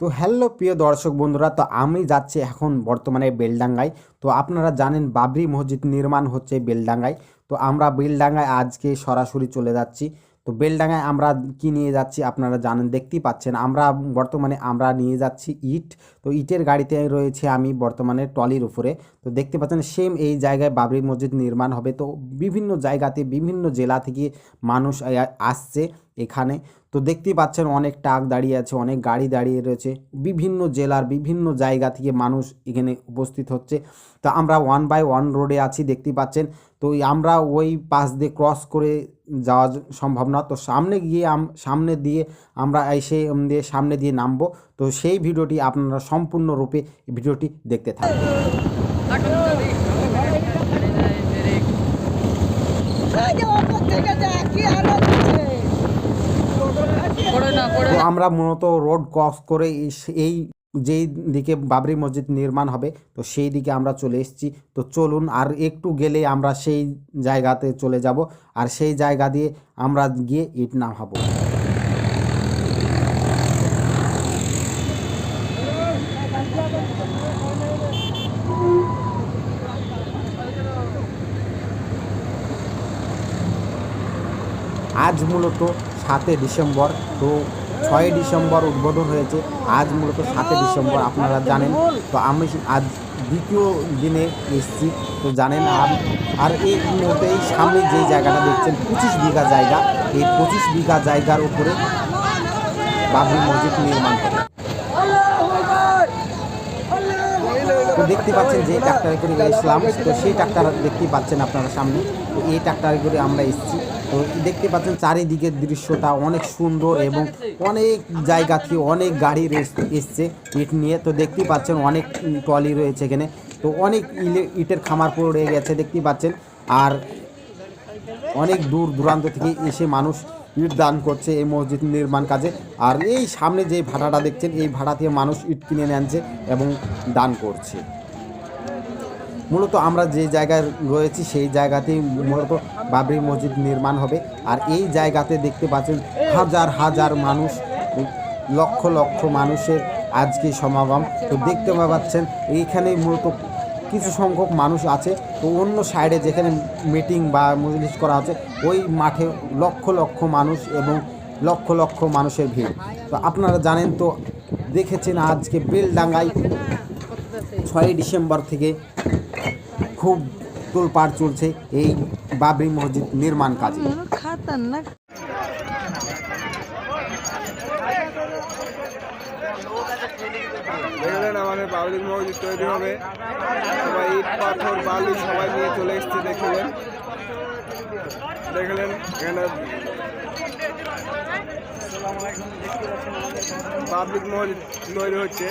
তো হ্যালো প্রিয় দর্শক বন্ধুরা, তো আমি যাচ্ছি এখন বর্তমানে বেলডাঙ্গায়। তো আপনারা জানেন বাবরি মসজিদ নির্মাণ হচ্ছে বেলডাঙ্গায়। তো আমরা বেলডাঙ্গায় আজকে সরাসরি চলে যাচ্ছি। তো বেলডাঙ্গায় আমরা কি নিয়ে যাচ্ছি আপনারা জানেন, দেখতেই পাচ্ছেন আমরা বর্তমানে আমরা নিয়ে যাচ্ছি ইট। তো ইটের গাড়িতে রয়েছে আমি বর্তমানে টলির উপরে। তো দেখতে পাচ্ছেন সেম এই জায়গায় বাবরি মসজিদ নির্মাণ হবে। তো বিভিন্ন জায়গাতে, বিভিন্ন জেলা থেকে মানুষ আসছে। এখানে। তো দেখতেই পাচ্ছেন অনেক ট্রাক দাঁড়িয়ে আছে, অনেক গাড়ি দাঁড়িয়ে রয়েছে। বিভিন্ন জেলার বিভিন্ন জায়গা থেকে মানুষ এখানে উপস্থিত হচ্ছে। তো আমরা ওয়ান বাই ওয়ান রোডে আছি দেখতে পাচ্ছেন। তো আমরা ওই পাশ দিয়ে ক্রস করে যাওয়া সম্ভব না। তো সামনে গিয়ে সামনে দিয়ে আমরা এসে দিয়ে সামনে দিয়ে নামবো। তো সেই ভিডিওটি আপনারা সম্পূর্ণরূপে ভিডিওটি দেখতে থাকবেন আগে ওপর থেকে যা কি আলো দিচ্ছে তো আমরা মূলত রোড ক্রস করে এই- যেই দিকে বাবরি মসজিদ নির্মাণ হবে তো সেই দিকে আমরা চলে এসেছি। তো চলুন আর একটু গেলে আমরা সেই জায়গাতে চলে যাব আর সেই জায়গা দিয়ে আমরা গিয়ে ইট নামাবো। আজ মূলত সাতে ডিসেম্বর তো ছয় ডিসেম্বর উদ্বোধন হয়েছে। আজ মূলত সাতে ডিসেম্বর, আপনারা জানেন। তো আমি আজ দ্বিতীয় দিনে এসেছি, তো জানেন আর আর এই মুহূর্তে এই সামনে যে জায়গাটা দেখছেন, পঁচিশ বিঘা জায়গা। এই পঁচিশ বিঘা জায়গার উপরে বাবরি মসজিদ নির্মাণ হবে। দেখতে পাচ্ছেন যে ট্রাক্টরে করে এসলাম তো সেই ট্রাক্টার দেখতে পাচ্ছেন আপনারা সামনে। তো এই ট্রাক্টরে করে আমরা এসেছি। তো দেখতে পাচ্ছেন চারিদিকের দৃশ্যটা অনেক সুন্দর এবং অনেক জায়গা থেকে অনেক গাড়ি এসছে ইট নিয়ে। তো দেখতেই পাচ্ছেন অনেক ট্রলি রয়েছে এখানে। তো অনেক ইটের খামার পড়ে গেছে দেখতে পাচ্ছেন। আর অনেক দূর দূরান্ত থেকে এসে মানুষ ইট দান করছে এই মসজিদ নির্মাণ কাজে। আর এই সামনে যে ভাড়াটা দেখছেন, এই ভাড়া থেকে মানুষ ইট কিনে আনছে এবং দান করছে। মূলত আমরা যে জায়গায় রয়েছি সেই জায়গাতেই মূলত বাবরি মসজিদ নির্মাণ হবে। আর এই জায়গাতে দেখতে পাচ্ছেন হাজার হাজার মানুষ, লক্ষ লক্ষ মানুষের আজকে সমাগম। তো দেখতে পাচ্ছেন এইখানে মূলত কিছু সংখ্যক মানুষ আছে। তো অন্য সাইডে যেখানে মিটিং বা মজলিস করা আছে, ওই মাঠে লক্ষ লক্ষ মানুষ এবং লক্ষ লক্ষ মানুষের ভিড়। তো আপনারা জানেন তো, দেখেছেন আজকে বেলডাঙ্গায় ছয়ই ডিসেম্বর থেকে খুব তোলপাড় চলছে এই বাবরি মসজিদ নির্মাণ কাজে। খাতারনাক। দেখলেন আমাদের পাবলিক মসজিদ তৈরি হবে। সবাই ইট পাথর বালি সবাই নিয়ে চলে এসছে দেখলেন। দেখলেন এখানে পাবলিক মসজিদ তৈরি হচ্ছে।